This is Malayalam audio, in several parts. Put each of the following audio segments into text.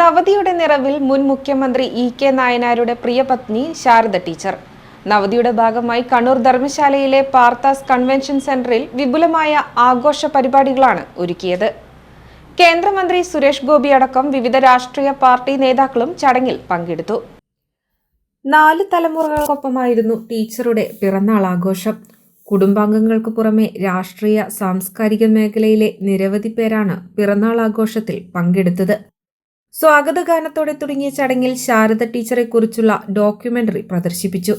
നവതിയുടെ നിറവിൽ മുൻ മുഖ്യമന്ത്രി ഇ കെ നായനാരുടെ പ്രിയപത്നി ശാരദ ടീച്ചർ. നവതിയുടെ ഭാഗമായി കണ്ണൂർ ധർമ്മശാലയിലെ പാർത്താസ് കൺവെൻഷൻ സെന്ററിൽ വിപുലമായ ആഘോഷ പരിപാടികളാണ് ഒരുക്കിയത്. കേന്ദ്രമന്ത്രി സുരേഷ് ഗോപി അടക്കം വിവിധ രാഷ്ട്രീയ പാർട്ടി നേതാക്കളും ചടങ്ങിൽ പങ്കെടുത്തു. നാല് തലമുറകൾക്കൊപ്പമായിരുന്നു ടീച്ചറുടെ പിറന്നാൾ ആഘോഷം. കുടുംബാംഗങ്ങൾക്ക് പുറമെ രാഷ്ട്രീയ സാംസ്കാരിക മേഖലയിലെ നിരവധി പേരാണ് പിറന്നാൾ ആഘോഷത്തിൽ പങ്കെടുത്തത്. സ്വാഗതഗാനത്തോടെ തുടങ്ങിയ ചടങ്ങിൽ ശാരദ ടീച്ചറെക്കുറിച്ചുള്ള ഡോക്യുമെന്ററി പ്രദർശിപ്പിച്ചു.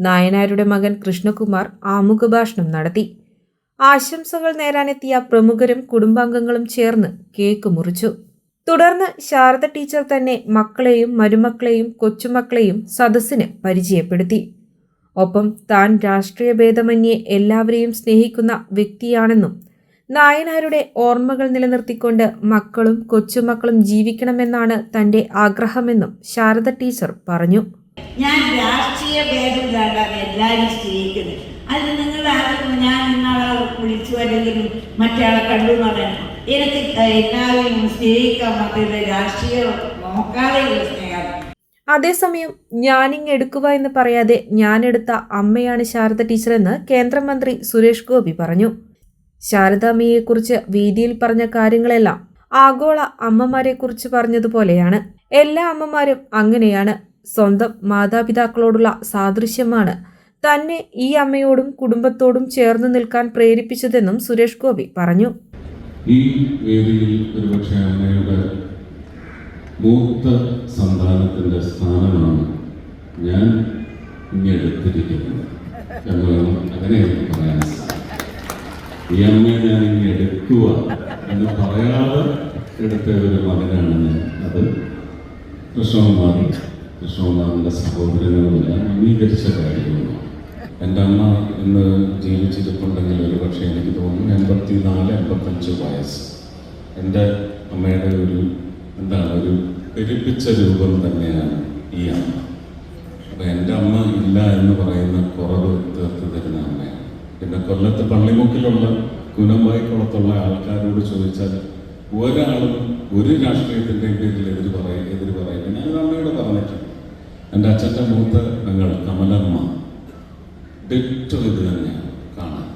നായനാരുടെ മകൻ കൃഷ്ണകുമാർ ആമുഖ ആമുഖഭാഷണം നടത്തി. ആശംസകൾ നേരാനെത്തിയ പ്രമുഖരും കുടുംബാംഗങ്ങളും ചേർന്ന് കേക്ക് മുറിച്ചു. തുടർന്ന് ശാരദ ടീച്ചർ തന്നെ മക്കളെയും മരുമക്കളെയും കൊച്ചുമക്കളെയും സദസ്സിന് പരിചയപ്പെടുത്തി. ഒപ്പം താൻ രാഷ്ട്രീയ ഭേദമന്യേ എല്ലാവരെയും സ്നേഹിക്കുന്ന വ്യക്തിയാണെന്നും നായനാരുടെ ഓർമ്മകൾ നിലനിർത്തിക്കൊണ്ട് മക്കളും കൊച്ചുമക്കളും ജീവിക്കണമെന്നാണ് തന്റെ ആഗ്രഹമെന്നും ശാരദ ടീച്ചർ പറഞ്ഞു. ഞാൻ രാഷ്ട്രീയ ഭേദമില്ലാണ്ടാണ് എല്ലാവരും സ്നേഹിക്കുന്നത് അത് നിങ്ങൾ ആരും ഞാൻ ഇന്നാളെ വിളിച്ചു അല്ലെങ്കിൽ മറ്റയാളെ കണ്ടു എന്ന് പറയാൻ എനിക്ക് എല്ലാവരെയും സ്നേഹിക്കാൻ മാത്രമല്ല രാഷ്ട്രീയം നോക്കാതെയുള്ള സ്നേഹം. അതേസമയം ഞാനിങ് എടുക്കുക എന്ന് പറയാതെ ഞാനെടുത്ത അമ്മയാണ് ശാരദ ടീച്ചർ എന്ന് കേന്ദ്രമന്ത്രി സുരേഷ് ഗോപി പറഞ്ഞു. ശാരദാമ്മയെക്കുറിച്ച് വീതിയിൽ പറഞ്ഞ കാര്യങ്ങളെല്ലാം ആഗോള അമ്മമാരെക്കുറിച്ച് പറഞ്ഞതുപോലെയാണ്. എല്ലാ അമ്മമാരും അങ്ങനെയാണ്. സ്വന്തം മാതാപിതാക്കളോടുള്ള സാദൃശ്യമാണ്. തന്നെ ഈ അമ്മയോടും കുടുംബത്തോടും ചേർന്ന് നിൽക്കാൻ പ്രേരിപ്പിച്ചതെന്നും സുരേഷ് ഗോപി പറഞ്ഞു. ഈ വേദിയിൽ മൂത്ത സന്താനത്തിന്റെ സ്ഥാനമാണ് ഞാൻ ഇങ്ങെടുത്തിരിക്കുന്നത് എന്ന് വേണം അങ്ങനെ പറയാൻ ഈ അമ്മയെ ഞാൻ ഇങ്ങനെ എടുക്കുക എന്ന് പറയാതെ എടുത്ത ഒരു മകനാണ് ഞാൻ അത് കൃഷ്ണകുമാർ കൃഷ്ണകുമാറിന്റെ സഹോദരങ്ങളുമെല്ലാം അംഗീകരിച്ച കാര്യമാണ്. എന്റെ അമ്മ ഇന്ന് ജീവിച്ചിരിപ്പുണ്ടെങ്കിൽ ഒരു പക്ഷേ എനിക്ക് തോന്നുന്നു എൺപത്തി നാല് എൺപത്തഞ്ച് വയസ്സ്. എന്റെ അമ്മയുടെ ഒരു എന്താണ് ഒരു പെരുപ്പിച്ച രൂപം തന്നെയാണ് ഈ അമ്മ. അപ്പോൾ എന്റെ അമ്മ ഇല്ല എന്ന് പറയുന്ന കുറവ് കൊല്ലത്ത് പള്ളിമുക്കിലുള്ള കുനമ്പായിക്കുളത്തുള്ള ആൾക്കാരോട് ചോദിച്ചാൽ ഒരാളും ഒരു രാഷ്ട്രീയത്തിന്റെയും പേരിൽ എതിര് പറയും എതിര് പറയില്ല. ഞാൻ അമ്മയോട് പറഞ്ഞിട്ടുണ്ട്. എന്റെ അച്ഛന്റെ മൂത്ത ഞങ്ങൾ കമലമ്മ ഡിറ്റോ ഇത് തന്നെയാണ് കാണാൻ.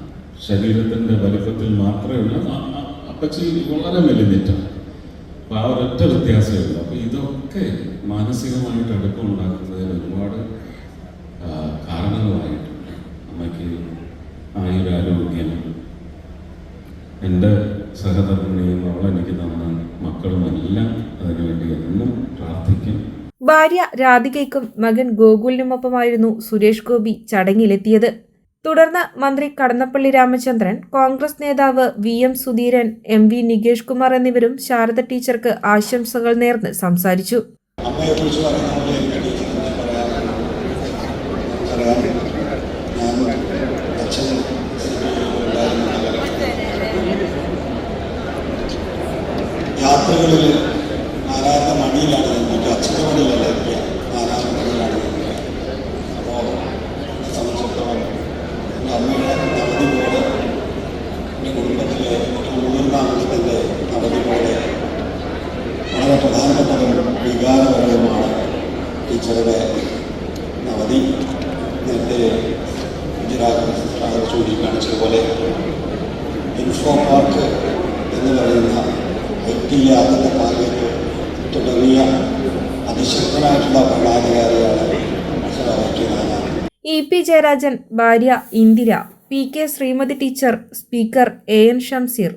ശരീരത്തിന്റെ വലിപ്പത്തിൽ മാത്രമേ ഉള്ളൂ. അപ്പച്ചി വളരെ മെലിഞ്ഞിട്ടാണ്. അപ്പോൾ ആ ഒരൊറ്റ വ്യത്യാസമേ ഉള്ളൂ. അപ്പോൾ ഇതൊക്കെ മാനസികമായിട്ട് അടുപ്പം ഉണ്ടാക്കുന്നതിന് ഒരുപാട് ആ, സഹധർമ്മിണിയും അവളെനിക്ക് തന്ന മക്കളുമെല്ലാം അതിനുവേണ്ടി എന്നും പ്രാർത്ഥിക്കും. ഭാര്യ രാധികയ്ക്കും മകൻ ഗോകുലിനുമൊപ്പമായിരുന്നു സുരേഷ് ഗോപി ചടങ്ങിലെത്തിയത്. തുടർന്ന് മന്ത്രി കടന്നപ്പള്ളി രാമചന്ദ്രൻ കോൺഗ്രസ് നേതാവ് V M Sudheeran M V Nikesh Kumar എന്നിവരും ശാരദ ടീച്ചർക്ക് ആശംസകൾ നേർന്ന് സംസാരിച്ചു. ടീച്ചറുടെ നവതി നേരത്തെ ഗുജറാത്ത് ചൂണ്ടിക്കാണിച്ചതുപോലെ ഇൻഫോ പാർക്ക് എന്ന് പറയുന്ന വ്യക്തിയാകുന്ന ആദ്യത്തെ തുടങ്ങിയ അതിശക്തനായിട്ടുള്ള ഭരണാധികാരിയാണ് ഇ പി ജയരാജൻ ഭാര്യ Indira P K Sreemathi teacher speaker A N Shamseer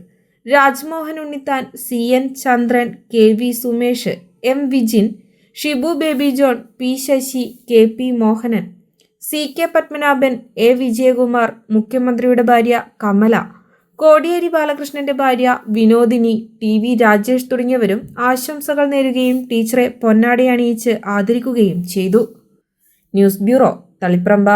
Rajmohan Unnithan C N Chandran K V Sumesh M Vijin Shibu Baby John P Sasi K P Mohanan C K Padmanabhan A Vijayakumar മുഖ്യമന്ത്രിയുടെ ഭാര്യ കമല കോടിയേരി ബാലകൃഷ്ണന്റെ ഭാര്യ വിനോദിനി ടി വി രാജേഷ് തുടങ്ങിയവരും ആശംസകൾ നേരുകയും ടീച്ചറെ പൊന്നാടയണിയിച്ച് ആദരിക്കുകയും ചെയ്തു. News bureau Taliparamba